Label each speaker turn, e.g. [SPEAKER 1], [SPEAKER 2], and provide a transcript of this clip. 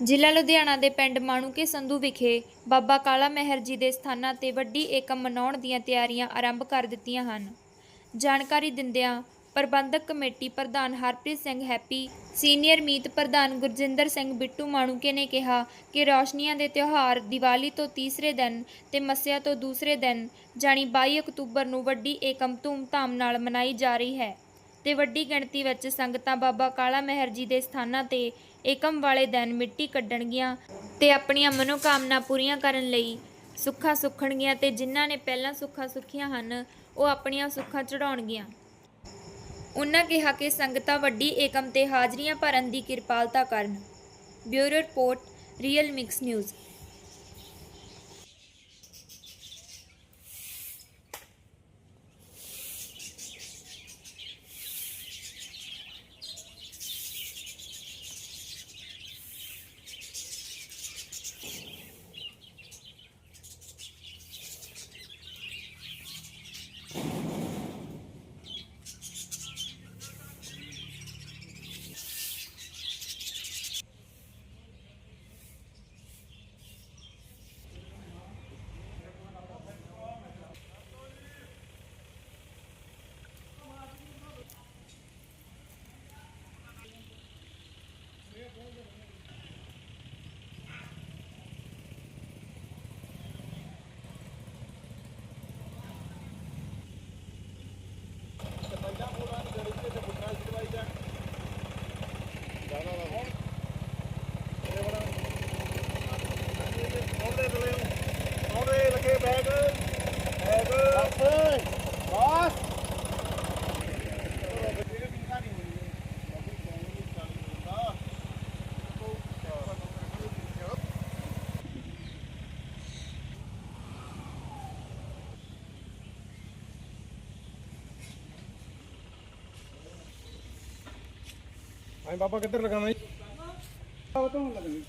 [SPEAKER 1] ਜ਼ਿਲ੍ਹਾ ਲੁਧਿਆਣਾ ਦੇ ਪਿੰਡ ਮਾਣੂਕੇ ਸੰਧੂ ਵਿਖੇ ਬਾਬਾ ਕਾਲਾ ਮਹਿਰ ਜੀ ਦੇ ਸਥਾਨਾਂ ਤੇ ਵੱਡੀ ਏਕਮ ਮਨਾਉਣ ਦੀਆਂ ਤਿਆਰੀਆਂ ਆਰੰਭ ਕਰ ਦਿੱਤੀਆਂ ਹਨ। ਜਾਣਕਾਰੀ ਦਿੰਦਿਆਂ ਪ੍ਰਬੰਧਕ ਕਮੇਟੀ ਪ੍ਰਧਾਨ ਹਰਪ੍ਰੀਤ ਸਿੰਘ ਹੈਪੀ, ਸੀਨੀਅਰ ਮੀਤ ਪ੍ਰਧਾਨ ਗੁਰਜਿੰਦਰ ਸਿੰਘ ਬਿੱਟੂ ਮਾਣੂਕੇ ਨੇ ਕਿਹਾ ਕਿ ਰੌਸ਼ਨੀਆਂ ਦੇ ਤਿਉਹਾਰ ਦੀਵਾਲੀ ਤੋਂ ਤੀਸਰੇ ਦਿਨ ਤੇ ਮੱਸਿਆ ਤੋਂ ਦੂਸਰੇ ਦਿਨ, ਜਾਣੀ 22 ਅਕਤੂਬਰ ਨੂੰ ਵੱਡੀ ਏਕਮ ਧੂਮਧਾਮ ਨਾਲ ਮਨਾਈ ਜਾ ਰਹੀ ਹੈ। ਤੇ ਵੱਡੀ ਗਿਣਤੀ ਵਿੱਚ ਸੰਗਤਾਂ ਬਾਬਾ ਕਾਲਾ ਮਹਿਰ ਜੀ ਦੇ ਸਥਾਨਾਂ ਤੇ ਏਕਮ ਵਾਲੇ ਦਿਨ ਮਿੱਟੀ ਕੱਢਣਗੀਆਂ ਤੇ ਆਪਣੀਆਂ ਮਨੋਕਾਮਨਾ ਪੂਰੀਆਂ ਕਰਨ ਲਈ ਸੁੱਖਾਂ ਸੁੱਖਣਗੀਆਂ ਤੇ ਜਿਨ੍ਹਾਂ ਨੇ ਪਹਿਲਾਂ ਸੁੱਖਾਂ ਸੁੱਖੀਆਂ ਹਨ, ਉਹ ਆਪਣੀਆਂ ਸੁੱਖਾਂ ਚੜਾਉਣਗੀਆਂ ਉਹਨਾਂ ਕਿਹਾ ਕਿ ਸੰਗਤਾਂ ਵੱਡੀ ਏਕਮ ਤੇ ਹਾਜ਼ਰੀਆਂ ਭਰਨ ਦੀ ਕਿਰਪਾਲਤਾ ਕਰਨ। Bureau report, real mix news.
[SPEAKER 2] ਆਏ ਬਾਬਾ ਕਿੱਧਰ ਲਗਾਵਾਂ ਜੀ? ਬਾਬਾ ਤੋਂ ਲਗਾਣੀ